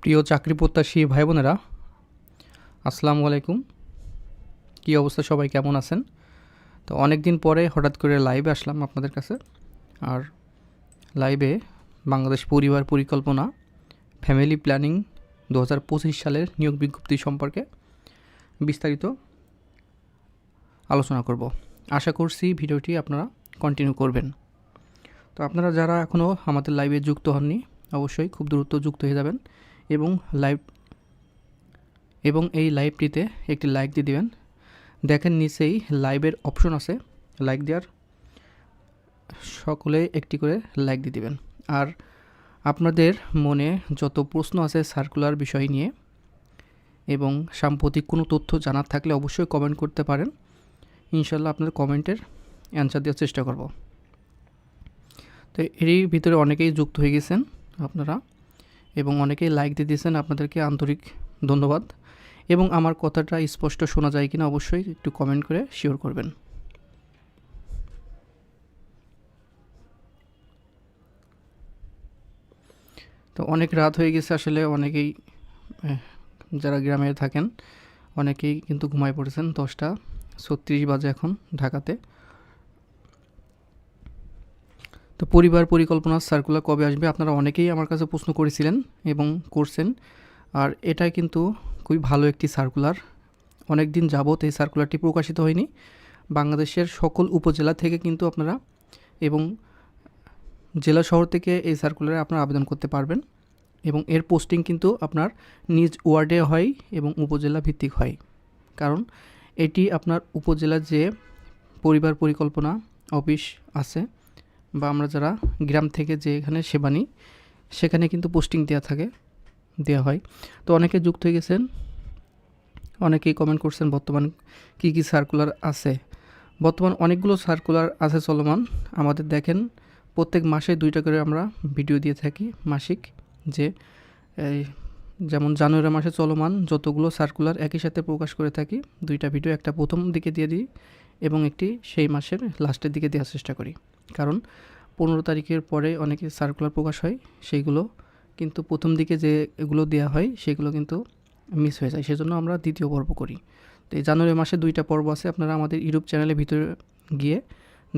প্রিয় চাকরি প্রত্যাশী ভাই বোনেরা আসসালামু আলাইকুম। কী অবস্থা সবাই, কেমন আছেন? তো অনেক দিন পরে হঠাৎ করে লাইভে আসলাম আপনাদের কাছে। আর লাইভে বাংলাদেশ পরিবার পরিকল্পনা ফ্যামিলি প্ল্যানিং দু হাজার পঁচিশ সালের নিয়োগ বিজ্ঞপ্তি সম্পর্কে বিস্তারিত আলোচনা করব। আশা করছি ভিডিওটি আপনারা কন্টিনিউ করবেন। তো আপনারা যারা এখনও আমাদের লাইভে যুক্ত হননি, অবশ্যই খুব দ্রুত যুক্ত হয়ে যাবেন। এবং লাইভ এবং এই লাইভটিতে একটি লাইক দিয়ে দিবেন। দেখেন নিচেই লাইভের অপশন আছে, লাইক দেওয়ার। সকলে একটি করে লাইক দিয়ে দিবেন। আর আপনাদের মনে যত প্রশ্ন আছে সার্কুলার বিষয় নিয়ে এবং সাম্প্রতিক কোনো তথ্য জানার থাকলে অবশ্যই কমেন্ট করতে পারেন। ইনশাল্লাহ আপনাদের কমেন্টের অ্যান্সার দেওয়ার চেষ্টা করব। তো এরই ভিতরে অনেকেই যুক্ত হয়ে গেছেন আপনারা। এবং অনেকেই লাইক দিয়ে দিয়েছেন। আপনাদেরকে আন্তরিক ধন্যবাদ। এবং আমার কথাটা স্পষ্ট শোনা যায় কিনা অবশ্যই একটু কমেন্ট করে শিওর করবেন। তো অনেক রাত হয়ে গেছে আসলে, অনেকেই যারা গ্রামে থাকেন, অনেকেই কিন্তু ঘুমায় পড়েছেন দশটা ছত্রিশ বাজে এখন ঢাকাতে তো পরিবার পরিকল্পনা সার্কুলার কবে আসবে আপনারা অনেকেই আমার কাছে প্রশ্ন করেছিলেন এবং করছেন। আর এটা কিন্তু খুবই ভালো একটি সার্কুলার অনেক দিন যাবৎ এই সার্কুলারটি প্রকাশিত হয়নি। বাংলাদেশের সকল উপজেলা থেকে কিন্তু আপনারা এবং জেলা শহর থেকে এই সার্কুলারে আপনারা আবেদন করতে পারবেন এবং এর পোস্টিং কিন্তু আপনার নিজ ওয়ার্ডে হয় এবং উপজেলা ভিত্তিক হয়। কারণ এটি আপনার উপজেলার যে পরিবার পরিকল্পনা, অফিস আছে বা আমরা যারা গ্রাম থেকে যে এখানে সেবা নিই, সেখানে কিন্তু পোস্টিং দেওয়া থাকে দেওয়া হয়। তো অনেকে যুক্ত হয়ে গেছেন, অনেকেই কমেন্ট করছেন বর্তমান কি কি সার্কুলার আছে। বর্তমান অনেকগুলো সার্কুলার আছে চলমান, আমাদের দেখেন প্রত্যেক মাসে দুইটা করে আমরা ভিডিও দিয়ে থাকি মাসিক, যে যেমন জানুয়ারি মাসে চলমান যতগুলো সার্কুলার একই সাথে প্রকাশ করে থাকি, দুইটা ভিডিও একটা প্রথম দিকে দিয়ে দিই। এবং একটি সেই মাসের লাস্টের দিকে দেওয়ার চেষ্টা করি। কারণ পনেরো তারিখের পরে অনেকে সার্কুলার প্রকাশ হয় সেইগুলো কিন্তু প্রথম দিকে যে এগুলো দেওয়া হয়, সেগুলো কিন্তু মিস হয়ে যায়। সেজন্য আমরা দ্বিতীয় পর্ব করি। তো এই জানুয়ারি মাসে দুইটা পর্ব আছে। আপনারা আমাদের ইউটিউব চ্যানেলের ভিতরে গিয়ে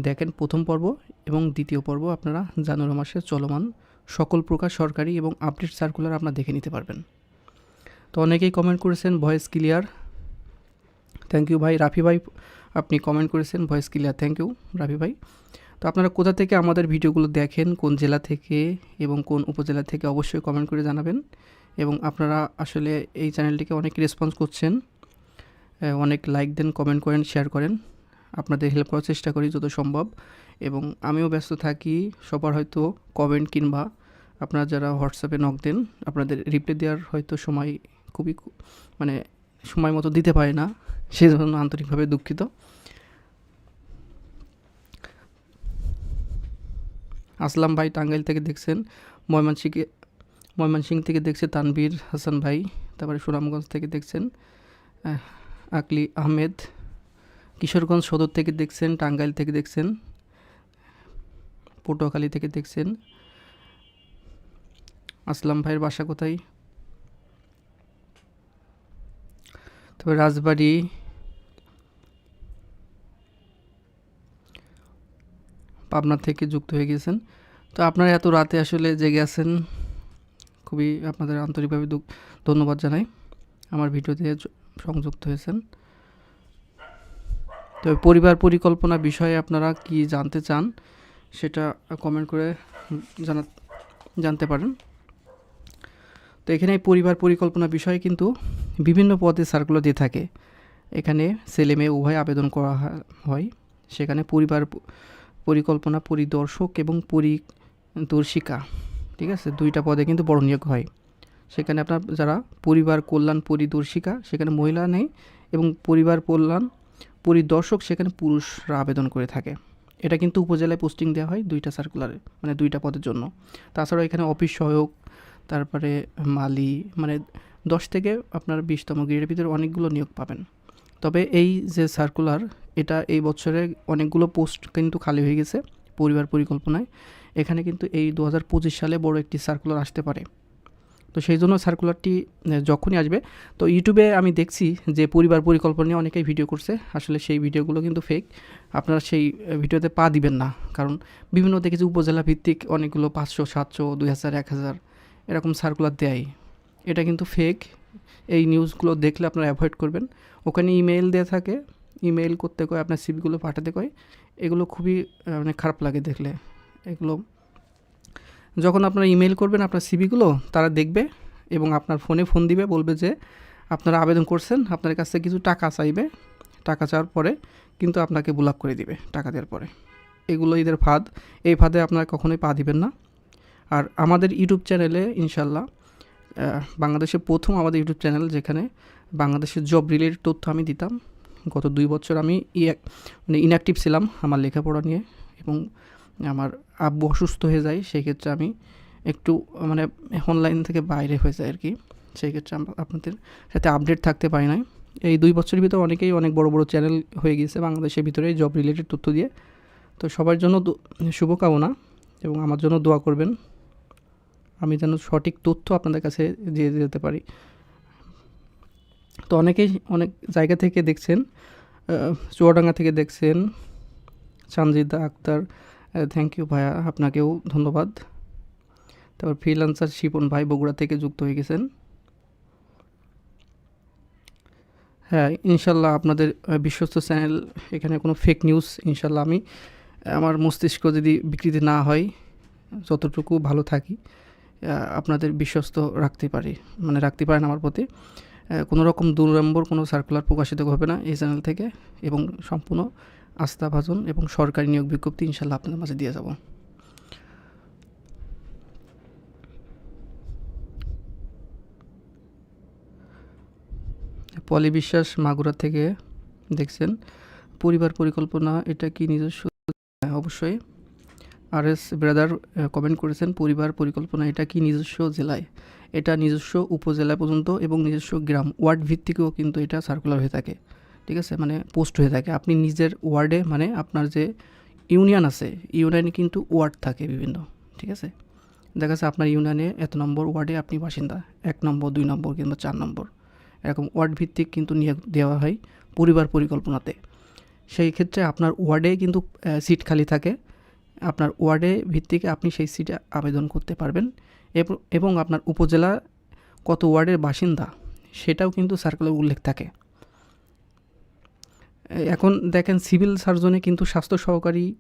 দেখেন প্রথম পর্ব এবং দ্বিতীয় পর্ব। আপনারা জানুয়ারি মাসে চলমান সকল প্রকার সরকারি এবং আপডেট সার্কুলার আপনারা দেখে নিতে পারবেন। তো অনেকেই কমেন্ট করেছেন ভয়েস ক্লিয়ার থ্যাংক ইউ ভাই। রাফি ভাই আপনি কমেন্ট করেছেন voice clear thank you Rafi ভাই। তো আপনারা কোথা থেকে আমাদের ভিডিওগুলো দেখেন, কোন জেলা থেকে এবং কোন উপজেলা থেকে অবশ্যই কমেন্ট করে জানাবেন। এবং আপনারা আসলে এই চ্যানেলটিকে অনেক রেসপন্স করছেন অনেক লাইক দেন কমেন্ট করেন শেয়ার করেন। আপনাদের হেল্প করার চেষ্টা করি যত সম্ভব। এবং আমিও ব্যস্ত থাকি, সবার হয়তো কমেন্ট কিংবা আপনারা যারা হোয়াটসঅ্যাপে নক দেন, আপনাদের রিপ্লাই দেওয়ার হয়তো সময় খুবই মানে সময় মতো দিতে পারে না। সেই জন্য আন্তরিকভাবে দুঃখিত। আসলাম ভাই টাঙ্গাইল থেকে দেখছেন। ময়মনসিংহে, ময়মনসিংহ থেকে দেখছে তানভীর হাসান ভাই। তারপরে সুনামগঞ্জ থেকে দেখছেন আকলি আহমেদ। কিশোরগঞ্জ সদর থেকে দেখছেন, টাঙ্গাইল থেকে দেখছেন, পটুয়াখালী থেকে দেখছেন। আসলাম ভাইয়ের বাসা কোথায়? তবে রাজবাড়ি পাবনা থেকে যুক্ত হয়ে গেছেন তো আপনারা এত রাতে আসলে জেগে আছেন, খুবই আপনাদের আন্তরিকভাবে ধন্যবাদ জানাই। আমার ভিডিওতে সংযুক্ত হয়েছেন। তো পরিবার পরিকল্পনা বিষয়ে আপনারা কি জানতে চান, সেটা কমেন্ট করে জানা, জানতে পারেন। তো এখানে পরিবার পরিকল্পনা বিষয়ে কিন্তু বিভিন্ন পদে সার্কুলার দিয়ে থাকে। এখানে ছেলে মেয়ে উভয় আবেদন করা হয় সেখানে পরিবার পরিকল্পনা, পরিদর্শক এবং পরিদর্শিকা। ঠিক আছে? দুইটা পদে কিন্তু বড় নিয়োগ হয়। সেখানে আপনার যারা পরিবার কল্যাণ পরিদর্শিকা, সেখানে মহিলা নেই এবং পরিবার কল্যাণ পরিদর্শক, সেখানে পুরুষরা আবেদন করে থাকে। এটা কিন্তু উপজেলায় পোস্টিং দেওয়া হয় দুইটা সার্কুলারে মানে দুইটা পদের জন্য। তাছাড়াও এখানে অফিস সহায়ক, তারপরে মালি মানে দশ থেকে আপনার বিশতম গ্রেডের ভিতরে অনেকগুলো নিয়োগ পাবেন। তবে এই যে সার্কুলার এটা এই বছরে অনেকগুলো পোস্ট কিন্তু খালি হয়ে গেছে পরিবার পরিকল্পনায়। এখানে কিন্তু এই দু হাজার পঁচিশ সালে বড় একটি সার্কুলার আসতে পারে। তো সেই জন্য সার্কুলারটি যখনই আসবে, তো ইউটিউবে আমি দেখছি যে পরিবার পরিকল্পনা নিয়ে অনেকেই ভিডিও করছে। আসলে সেই ভিডিওগুলো কিন্তু ফেক আপনারা সেই ভিডিওতে পা দিবেন না। কারণ বিভিন্ন দেখেছি উপজেলা ভিত্তিক অনেকগুলো পাঁচশো, সাতশো, দুই হাজার, এক হাজার এরকম সার্কুলার দেয় এটা কিন্তু ফেক এই নিউজগুলো দেখলে আপনারা অ্যাভয়েড করবেন। ওখানে ইমেল দেওয়া থাকে। ইমেল করতে কয় আপনার সিভিগুলো পাঠাতে কয় এগুলো খুবই মানে খারাপ লাগে দেখলে। এগুলো যখন আপনারা ইমেল করবেন আপনার সিভিগুলো তারা দেখবে এবং আপনার ফোনে ফোন দিবে, বলবে যে আপনারা আবেদন করছেন, আপনার কাছ থেকে কিছু টাকা চাইবে। টাকা চাওয়ার পরে কিন্তু আপনাকে ব্লক করে দিবে টাকা দেওয়ার পরে। এগুলো এদের ফাঁদ। এই ফাঁদে আপনারা কখনোই পা দিবেন না। আর আমাদের ইউটিউব চ্যানেলে ইনশাল্লাহ বাংলাদেশে প্রথম আমাদের ইউটিউব চ্যানেল যেখানে বাংলাদেশের জব রিলেটেড তথ্য আমি দিতাম। গত দুই বছর আমি মানে ইনঅ্যাক্টিভ ছিলাম আমার লেখাপড়া নিয়ে এবং আমার আব্বু অসুস্থ হয়ে যায় সেই ক্ষেত্রে আমি একটু মানে অনলাইন থেকে বাইরে হয়ে যায় আর কি সেই ক্ষেত্রে আমরা আপনাদের সাথে আপডেট থাকতে পারি নাই। এই দুই বছরের ভিতরে অনেকেই অনেক বড় বড় চ্যানেল হয়ে গিয়েছে বাংলাদেশের ভিতরে জব রিলেটেড তথ্য দিয়ে। তো সবার জন্য শুভকামনা এবং আমার জন্য দোয়া করবেন। আমি যেন সঠিক তথ্য আপনাদের কাছে দিয়ে যেতে পারি। তো অনেকেই অনেক জায়গা থেকে দেখছেন চুয়াডাঙ্গা থেকে দেখছেন চানজিদা আক্তার থ্যাংক ইউ ভাইয়া, আপনাকেও ধন্যবাদ। তারপর ফ্রিলান্সার শিপন ভাই বগুড়া থেকে যুক্ত হয়ে গেছেন। হ্যাঁ ইনশাল্লাহ আপনাদের বিশ্বস্ত চ্যানেল এখানে কোনো ফেক নিউজ ইনশাল্লাহ আমি, আমার মস্তিষ্ক যদি বিকৃতি না হয়, যতটুকু ভালো থাকি আপনাদের বিশ্বস্ত রাখতে পারি মানে রাখতে পারেন আমার প্রতি। কোনো রকম দু নম্বর কোনো সার্কুলার প্রকাশিত হবে না এই চ্যানেল থেকে এবং সম্পূর্ণ আস্থাভাজন এবং সরকারি নিয়োগ বিজ্ঞপ্তি ইনশাল্লাহ আপনাদের মাঝে দিয়ে যাব। পলি বিশ্বাস মাগুরা থেকে দেখছেন পরিবার পরিকল্পনা এটা কি নিজস্ব? হ্যাঁ, অবশ্যই। আর এস ব্রাদার কমেন্ট করেছেন, পরিবার পরিকল্পনা, এটা কি নিজস্ব জেলায়? এটা নিজস্ব উপজেলা পর্যন্ত এবং নিজস্ব গ্রাম। ওয়ার্ড ভিত্তিকও কিন্তু এটা সার্কুলার হয়ে থাকে। ঠিক আছে? মানে পোস্ট হয়ে থাকে। আপনি নিজের ওয়ার্ডে মানে আপনার যে ইউনিয়ন আছে, ইউনিয়নে কিন্তু ওয়ার্ড থাকে বিভিন্ন। ঠিক আছে? দেখা যাচ্ছে আপনার ইউনিয়নে এত নম্বর ওয়ার্ডে আপনি বাসিন্দা। এক নম্বর, দুই নম্বর কিংবা চার নম্বর। এরকম ওয়ার্ড ভিত্তিক কিন্তু নিয়োগ দেওয়া হয় পরিবার পরিকল্পনাতে। সেই ক্ষেত্রে আপনার ওয়ার্ডে কিন্তু সিট খালি থাকে। আপনার ওয়ার্ডে ভিত্তিকে আপনি সেই সিটে আবেদন করতে পারবেন এবং- আপনার উপজেলা কত ওয়ার্ডের বাসিন্দা সেটাও কিন্তু সার্কুলার উল্লেখ থাকে। এখন দেখেন সিভিল সার্জনে কিন্তু স্বাস্থ্য সহকারী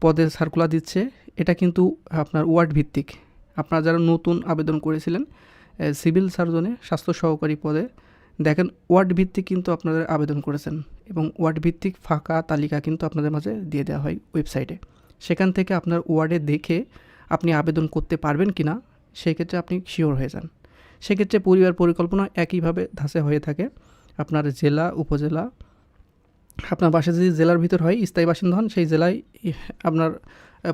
পদে সার্কুলার দিচ্ছে, এটা কিন্তু আপনার ওয়ার্ড ভিত্তিক। আপনারা যারা নতুন আবেদন করেছিলেন সিভিল সার্জনে স্বাস্থ্য সহকারী পদে দেখেন ওয়ার্ড ভিত্তিক কিন্তু আপনাদের আবেদন করেছেন এবং ওয়ার্ড ভিত্তিক ফাঁকা তালিকা কিন্তু আপনাদের মাঝে দিয়ে দেওয়া হয় ওয়েবসাইটে। সেখান থেকে আপনার ওয়ার্ডে দেখে আপনি আবেদন করতে পারবেন কি না, সেক্ষেত্রে আপনি শিওর হয়ে যান। সেক্ষেত্রে পরিবার পরিকল্পনা একইভাবে ধাঁচে হয়ে থাকে। আপনার জেলা, উপজেলা, আপনার বাসা যদি জেলার ভিতর হয়, স্থায়ী বাসিন্দা হন, সেই জেলায় আপনার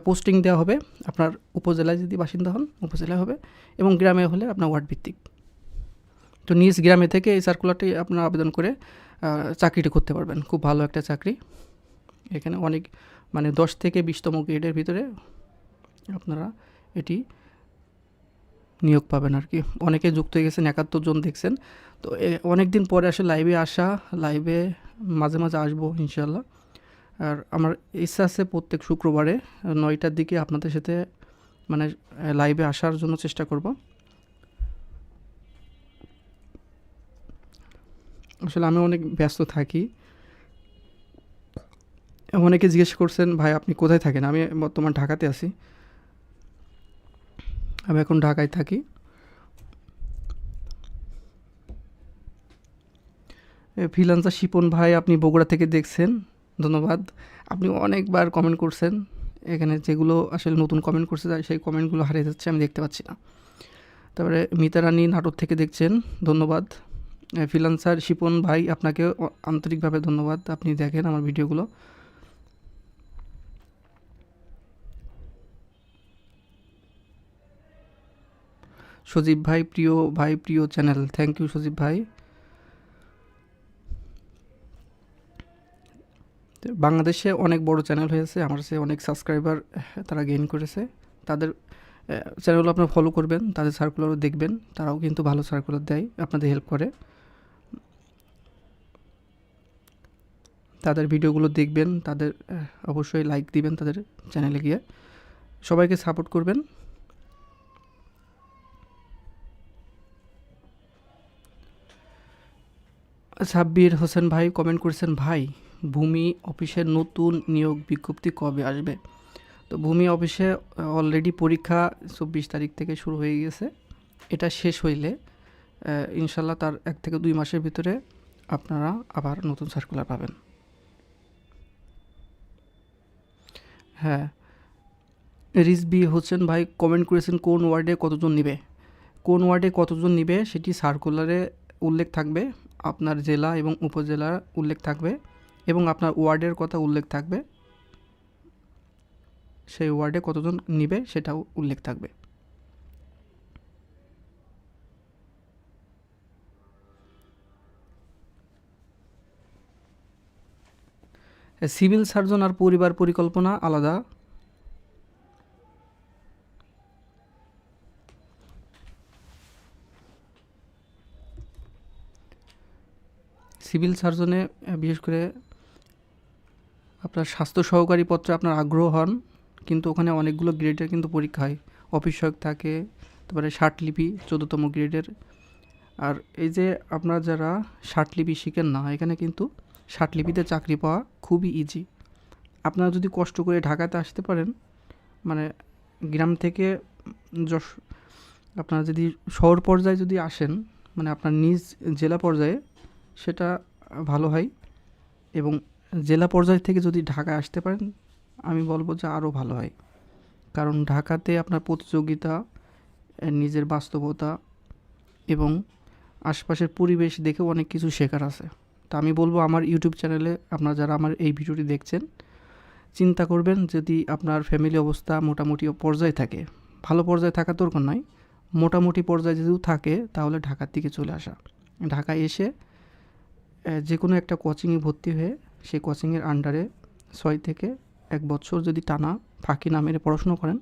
পোস্টিং দেওয়া হবে। আপনার উপজেলায় যদি বাসিন্দা হন, উপজেলায় হবে এবং গ্রামে হলে আপনার ওয়ার্ড ভিত্তিক তো নিজ গ্রামে থেকে এই সার্কুলারটি আপনার আবেদন করে চাকরিটি করতে পারবেন। খুব ভালো একটা চাকরি। এখানে অনেক মানে দশ থেকে বিশতম গ্রেডের ভিতরে আপনারা এটি নিয়োগ পাবেন আর কি। অনেকে যুক্ত হয়ে গেছেন, একাত্তর জন দেখছেন। তো অনেক দিন পরে আসে লাইভে আসা লাইভে মাঝে মাঝে আসব ইনশাল্লাহ আর আমার ইচ্ছা আছে প্রত্যেক শুক্রবারে নয়টার দিকে আপনাদের সাথে মানে লাইভে আসার জন্য চেষ্টা করব। আসলে আমি অনেক ব্যস্ত থাকি। অনেকে জিজ্ঞেস করছেন, ভাই, আপনি কোথায় থাকেন? আমি বর্তমান ঢাকাতে আছি। আমি এখন ঢাকায় থাকি। ফ্রিলান্সার শিপন ভাই, আপনি বগুড়া থেকে দেখছেন। ধন্যবাদ। আপনি অনেকবার কমেন্ট করছেন। এখানে যেগুলো আসলে নতুন কমেন্ট করছে, তাই সেই কমেন্টগুলো হারিয়ে যাচ্ছে, আমি দেখতে পাচ্ছি না। তারপরে মিতা রানী নাটক থেকে দেখছেন। ধন্যবাদ। ফ্রিলান্সার শিপন ভাই আপনাকে আন্তরিকভাবে ধন্যবাদ। আপনি দেখেন আমার ভিডিওগুলো সজীব ভাই, প্রিয় ভাই, প্রিয় চ্যানেল। থ্যাংক ইউ সজীব ভাই। বাংলাদেশে অনেক বড় চ্যানেল হয়েছে, আমার সে অনেক সাবস্ক্রাইবার তারা গেইন করেছে। তাদের চ্যানেলগুলো আপনারা ফলো করবেন, তাদের সার্কুলারও দেখবেন, তারাও কিন্তু ভালো সার্কুলার দেয়, আপনাদের হেল্প করে। তাদের ভিডিওগুলো দেখবেন, তাদের অবশ্যই লাইক দিবেন তাদের চ্যানেলে গিয়ে। সবাইকে সাপোর্ট করবেন। সাব্বির হোসেন ভাই কমেন্ট করেছেন, ভাই, ভূমি অফিসের নতুন নিয়োগ বিজ্ঞপ্তি কবে আসবে? তো ভূমি অফিসে অলরেডি পরীক্ষা চব্বিশ তারিখ থেকে শুরু হয়ে গেছে। এটা শেষ হইলে ইনশাল্লাহ তার এক থেকে দুই মাসের ভিতরে আপনারা আবার নতুন সার্কুলার পাবেন। হ্যাঁ। রিজবি হোসেন ভাই কমেন্ট করেছেন, কোন ওয়ার্ডে কতজন নিবে? কোন ওয়ার্ডে কতজন নিবে, সেটি সার্কুলারে উল্লেখ থাকবে। আপনার জেলা এবং উপজেলার উল্লেখ থাকবে এবং আপনার ওয়ার্ডের কথা উল্লেখ থাকবে। সেই ওয়ার্ডে কতজন নিবে সেটাও উল্লেখ থাকবে। সিভিল সার্জন আর পরিবার পরিকল্পনা আলাদা। সিভিল সার্জনে বিশেষ করে আপনার স্বাস্থ্য সহকারী পত্রে আপনার আগ্রহ হন, কিন্তু ওখানে অনেকগুলো গ্রেডের কিন্তু পরীক্ষা হয়। অফিস সহায়ক থাকে, তারপরে ষাটলিপি, চোদ্দতম গ্রেডের। আর এই যে আপনারা যারা ষাটলিপি শিখেন না, এখানে কিন্তু ষাটলিপিতে চাকরি পাওয়া খুবই ইজি আপনারা যদি কষ্ট করে ঢাকাতে আসতে পারেন মানে গ্রাম থেকে যশ, আপনারা যদি শহর পর্যায়ে যদি আসেন মানে আপনার নিজ জেলা পর্যায়ে সেটা ভালো হয়। এবং জেলা পর্যায় থেকে যদি ঢাকায় আসতে পারেন, আমি বলব যে আরও ভালো হয়। কারণ ঢাকাতে আপনার প্রতিযোগিতা নিজের বাস্তবতা এবং আশপাশের পরিবেশ দেখেও অনেক কিছু শেখার আছে। তা আমি বলব আমার ইউটিউব চ্যানেলে আপনারা যারা আমার এই ভিডিওটি দেখছেন, চিন্তা করবেন যদি আপনার ফ্যামিলি অবস্থা মোটামুটি পর্যায়ে থাকে। ভালো পর্যায়ে থাকা দরকার নয়। মোটামুটি পর্যায়ে যদি থাকে, তাহলে ঢাকার দিকে চলে আসা। ঢাকায় এসে যে কোনো একটা কোচিংয়ে ভর্তি হয়ে সেই কোচিংয়ের আন্ডারে ছয় থেকে এক বছর যদি টানা ফাঁকি না মেরে পড়াশুনো করেন,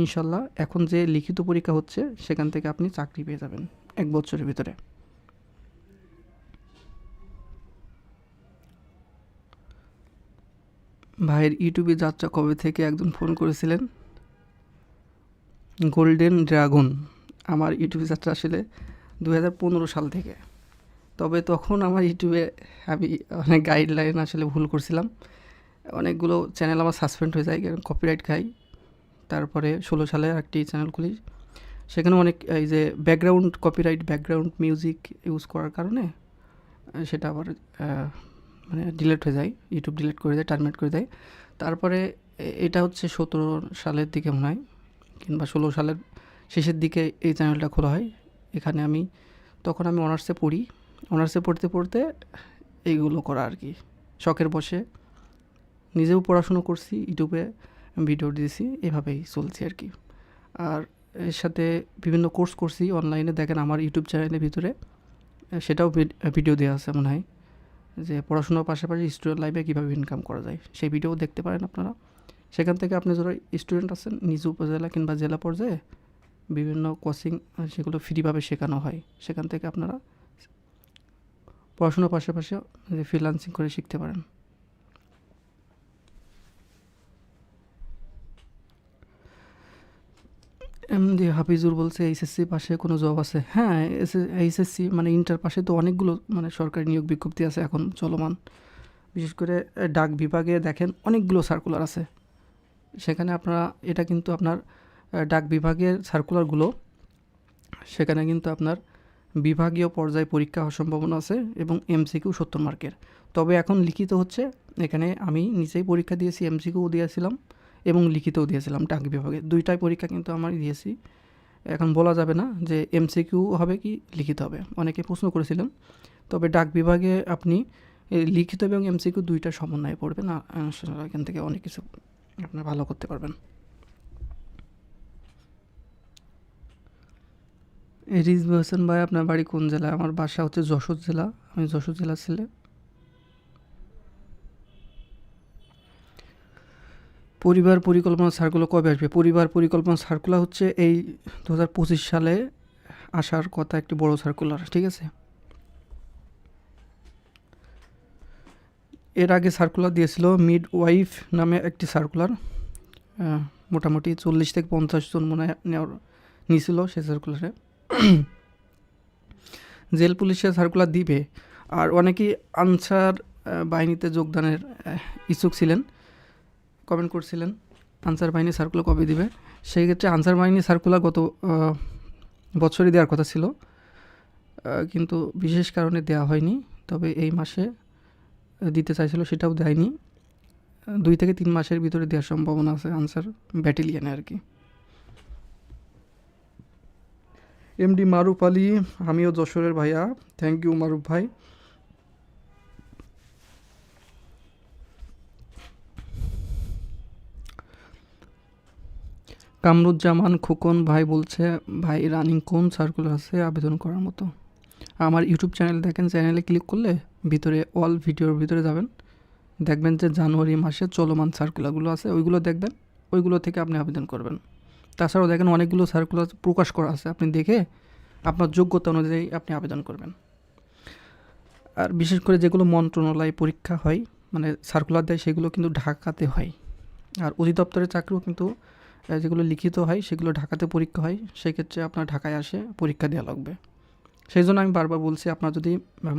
ইনশাল্লাহ এখন যে লিখিত পরীক্ষা হচ্ছে সেখান থেকে আপনি চাকরি পেয়ে যাবেন এক বছরের ভিতরে। ভাইয়ের ইউটিউবে যাত্রা কবে থেকে একজন ফোন করেছিলেন? গোল্ডেন ড্রাগন আমার ইউটিউবে যাত্রা আসলে দু হাজার পনেরো সাল থেকে। তবে তখন আমার ইউটিউবে আমি অনেক গাইডলাইন আসলে ভুল করছিলাম। অনেকগুলো চ্যানেল আমার সাসপেন্ড হয়ে যায় কপিরাইট খাই। তারপরে ষোলো সালে একটি চ্যানেল খুলি। সেখানে অনেক, এই যে background copyright background music use করার কারণে, সেটা আবার মানে ডিলেট হয়ে যায় ইউটিউব ডিলিট করে দেয় টার্মিনেট করে দেয়। তারপরে এটা হচ্ছে সতেরো সালের দিকে মনে হয়, কিংবা ষোলো সালের শেষের দিকে এই চ্যানেলটা খোলা হয়। এখানে আমি, তখন আমি অনার্সে পড়ি। অনার্সে পড়তে পড়তে এইগুলো করা আর কি। শখের বসে। নিজেও পড়াশুনো করছি, ইউটিউবে ভিডিও দিয়েছি, এভাবেই চলছে আর কি। আর এর সাথে বিভিন্ন কোর্স করছি অনলাইনে। দেখেন আমার ইউটিউব চ্যানেলের ভিতরে, সেটাও ভিড- ভিডিও দেওয়া আছে মনে হয়। যে পড়াশোনার পাশাপাশি স্টুডেন্ট লাইফে কীভাবে ইনকাম করা যায়, সেই ভিডিও দেখতে পারেন আপনারা। সেখান থেকে আপনি যারা স্টুডেন্ট আছেন, নিজ উপজেলা কিংবা জেলা পর্যায়ে, বিভিন্ন কোচিং সেগুলো ফ্রিভাবে শেখানো হয়। সেখান থেকে আপনারা পড়াশোনার পাশাপাশি ফ্রিলান্সিং করে শিখতে পারেন। এম এমডি হাফিজুর বলছে, এইচএসসি পাশে কোনো জব আছে? হ্যাঁ এইচএসসি মানে ইন্টার পাশে তো অনেকগুলো মানে সরকারি নিয়োগ বিজ্ঞপ্তি আছে এখন চলমান। বিশেষ করে ডাক বিভাগে দেখেন অনেকগুলো সার্কুলার আছে। সেখানে আপনারা, এটা কিন্তু আপনার ডাক বিভাগের সার্কুলারগুলো সেখানে কিন্তু আপনার বিভাগীয় পর্যায়ে পরীক্ষা হওয়ার সম্ভাবনা আছে এবং এমসিকিউ সত্তর মার্কের। তবে এখন লিখিত হচ্ছে, এখানে আমি নিজেই পরীক্ষা দিয়েছি এমসিকিউ দিয়েছিলাম এবং লিখিতও দিয়েছিলাম ডাক বিভাগে। দুইটাই পরীক্ষা কিন্তু আমার দিয়েছি। এখন বলা যাবে না যে এমসিকিউ হবে কি লিখিত হবে। অনেকে প্রশ্ন করেছিলেন, তবে ডাক বিভাগে আপনি লিখিত এবং এমসিকিউ দুইটা সমন্বয়ে পড়বেন এখান থেকে অনেক কিছু আপনার ভালো করতে পারবেন। রিজবি হোসেন ভাই, আপনার বাড়ি কোন জেলায়? আমার বাসা হচ্ছে যশোর জেলা। আমি যশোর জেলা ছেলে। পরিবার পরিকল্পনা সার্কুলার কবে আসবে? পরিবার পরিকল্পনা সার্কুলার হচ্ছে এই দু হাজার পঁচিশ সালে আসার কথা, একটি বড় সার্কুলার, ঠিক আছে? এর আগে সার্কুলার দিয়েছিল মিড ওয়াইফ নামে একটি সার্কুলার। মোটামুটি চল্লিশ থেকে পঞ্চাশ জন মনে নেওয়ার নিয়েছিল সেই সার্কুলারে। জেল পুলিশে সার্কুলার দিবে। আর অনেকেই আনসার বাহিনীতে যোগদানের ইচ্ছুক ছিলেন। কমেন্ট করছিলেন, আনসার বাহিনী সার্কুলার কবে দিবে? সেই ক্ষেত্রে আনসার বাহিনী সার্কুলার গত বছরই দেওয়ার কথা ছিল। কিন্তু বিশেষ কারণে দেওয়া হয়নি। তবে এই মাসে দিতে চাইছিল, সেটাও দেয়নি। দুই থেকে তিন মাসের ভিতরে দেওয়ার সম্ভাবনা আছে আনসার ব্যাটেলিয়ানে আর কি। এমডি মারুফ আলী, আমিও যশোরের ভাইয়া। থ্যাংক ইউ মারুফ ভাই। কামরুজ্জামান খোকন ভাই বলছে, ভাই রানিং কোন সার্কুলার আছে? আবেদন করার মতো। আমার ইউটিউব চ্যানেল দেখেন চ্যানেলে ক্লিক করলে ভিতরে অল ভিডিওর ভিতরে যাবেন। দেখবেন যে জানুয়ারি মাসে চলমান সার্কুলারগুলো আছে, ওইগুলো দেখবেন। ওইগুলো থেকে আপনি আবেদন করবেন। তাছাড়াও দেখেন অনেকগুলো সার্কুলার প্রকাশ করা আছে। আপনি দেখে আপনার যোগ্যতা অনুযায়ী আপনি আবেদন করবেন। আর বিশেষ করে যেগুলো মন্ত্রণালয় পরীক্ষা হয় মানে সার্কুলার দেয়, সেগুলো কিন্তু ঢাকাতে হয়। আর অধিদপ্তরের চাকরিও কিন্তু যেগুলো লিখিত হয়, সেগুলো ঢাকাতে পরীক্ষা হয়। সেক্ষেত্রে আপনার ঢাকায় আসে, পরীক্ষা দেওয়া লাগবে। সেই জন্য আমি বারবার বলছি, আপনার যদি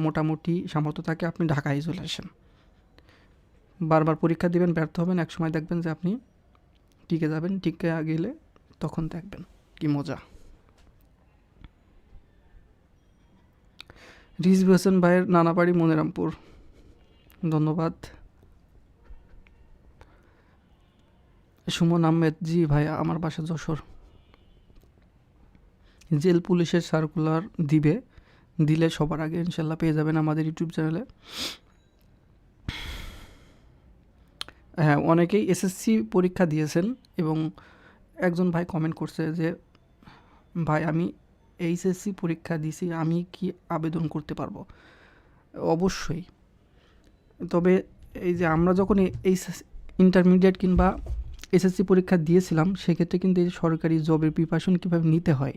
মোটামুটি সামর্থ্য থাকে, আপনি ঢাকায় চলে আসেন। বারবার পরীক্ষা দিবেন, ব্যর্থ হবেন এক সময় দেখবেন যে আপনি টিকে যাবেন। টিকে গেলে তখন দেখবেন কি মজা। রিজভি হোসেন ভাইয়ের নানাবাড়ি মনিরামপুর। ধন্যবাদ। সুমন আহমেদ, জি ভাইয়া, আমার বাসা যশোর। জেল পুলিশের সার্কুলার দিবে, দিলে সবার আগে ইনশাল্লাহ পেয়ে যাবেন আমাদের ইউটিউব চ্যানেলে। হ্যাঁ অনেকেই এসএসসি পরীক্ষা দিয়েছেন এবং একজন ভাই কমেন্ট করছে যে, ভাই, আমি এইচএসসি পরীক্ষা দিছি, আমি কি আবেদন করতে পারব? অবশ্যই। তবে এই যে আমরা যখন এই ইন্টারমিডিয়েট কিংবা এসএসসি পরীক্ষা দিয়েছিলাম, সেক্ষেত্রে কিন্তু এই সরকারি জবের প্রিপারেশন কীভাবে নিতে হয়,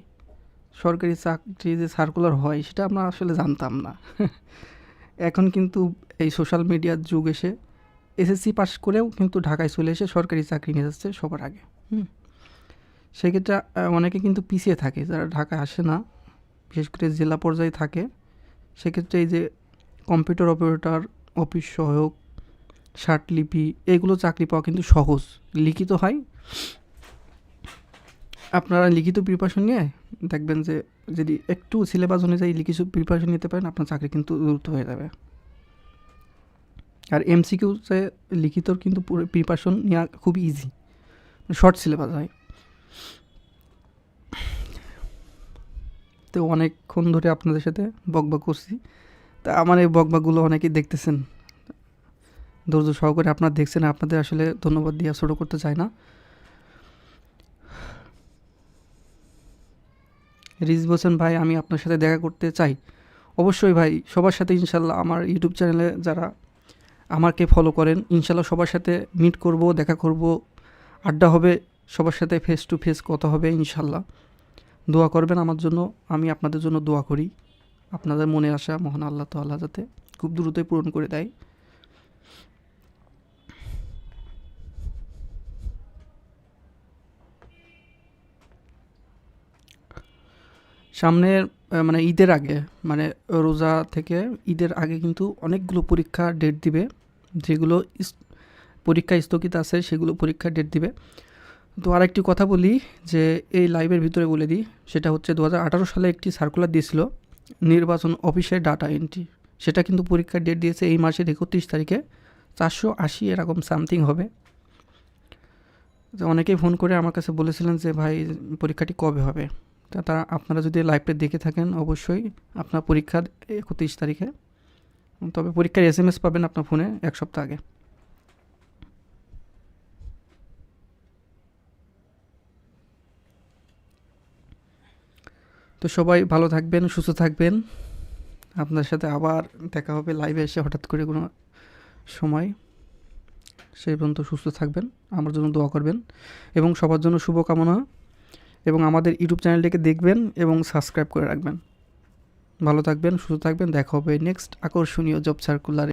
সরকারি চাকরি যে সার্কুলার হয়, সেটা আমরা আসলে জানতাম না। এখন কিন্তু এই সোশ্যাল মিডিয়ার যুগ এসে এসএসসি পাস করেও কিন্তু ঢাকায় চলে এসে সরকারি চাকরি নিয়ে যাচ্ছে সবার আগে। হুম। সেক্ষেত্রে অনেকে কিন্তু পিছিয়ে থাকে, যারা ঢাকায় আসে না, বিশেষ করে জেলা পর্যায়ে থাকে। সেক্ষেত্রে এই যে কম্পিউটার অপারেটর অফিস সহায়ক লিপি, এগুলো চাকরি পাওয়া কিন্তু সহজ। লিখিত হয়। আপনারা লিখিত প্রিপারেশন নিয়ে দেখবেন যে, যদি একটু সিলেবাস অনুযায়ী লিখিত প্রিপারেশন নিতে পারেন, আপনার চাকরি কিন্তু দ্রুত হয়ে যাবে। আর এমসিকিউতে লিখিত কিন্তু প্রিপারেশন নেওয়া খুবই ইজি শর্ট সিলেবাস হয়। তো অনেকক্ষণ ধরে আপনাদের সাথে বকবা করছি। তা আমার এই বকবকগুলো অনেকেই দেখতেছেন। ধৈর্য সহকারে আপনারা দেখছেন, আপনাদের আসলে ধন্যবাদ দিয়ে ছোটো করতে চাই না। রিজ হোসেন ভাই, আমি আপনার সাথে দেখা করতে চাই। অবশ্যই, ভাই, সবার সাথে ইনশাল্লাহ আমার ইউটিউব চ্যানেলে যারা আমাকে ফলো করেন, ইনশাল্লাহ সবার সাথে মিট করব, দেখা করব। আড্ডা হবে, সবার সাথে ফেস টু ফেস কথা হবে ইনশাল্লাহ। দোয়া করবেন আমার জন্য, আমি আপনাদের জন্য দোয়া করি। আপনাদের মনে আসা মহান আল্লাহ তাল্লাহ যাতে খুব দ্রুতই পূরণ করে দেয়। সামনের মানে ঈদের আগে মানে রোজা থেকে ঈদের আগে কিন্তু অনেকগুলো পরীক্ষা ডেট দিবে। যেগুলো পরীক্ষা স্থগিত আছে, সেগুলো পরীক্ষা ডেট দিবে। তো আরেকটি কথা বলি যে এই লাইভের ভিতরে বলে দিই, সেটা হচ্ছে দু হাজার আঠারো সালে একটি সার্কুলার দিয়েছিল, নির্বাচন অফিসের ডাটা এন্ট্রি সেটা কিন্তু পরীক্ষার ডেট দিয়েছে এই মাসের একত্রিশ তারিখে, চারশো আশি এরকম সামথিং হবে। তো অনেকেই ফোন করে আমার কাছে বলেছিলেন যে, ভাই, পরীক্ষাটি কবে হবে? তা তারা, আপনারা যদি লাইভটা দেখে থাকেন, অবশ্যই আপনার পরীক্ষার একত্রিশ তারিখে। তবে পরীক্ষার এস এম এস পাবেন আপনার ফোনে এক সপ্তাহ আগে। তো সবাই ভালো থাকবেন, সুস্থ থাকবেন। আপনার সাথে আবার দেখা হবে লাইভে এসে হঠাৎ করে কোনো সময়। সেই পর্যন্ত সুস্থ থাকবেন, আমার জন্য দোয়া করবেন এবং সবার জন্য শুভকামনা। এবং আমাদের ইউটিউব চ্যানেলটিকে দেখবেন এবং সাবস্ক্রাইব করে রাখবেন। ভালো থাকবেন, সুস্থ থাকবেন, দেখা হবে নেক্সট আকর্ষণীয় জব সার্কুলারে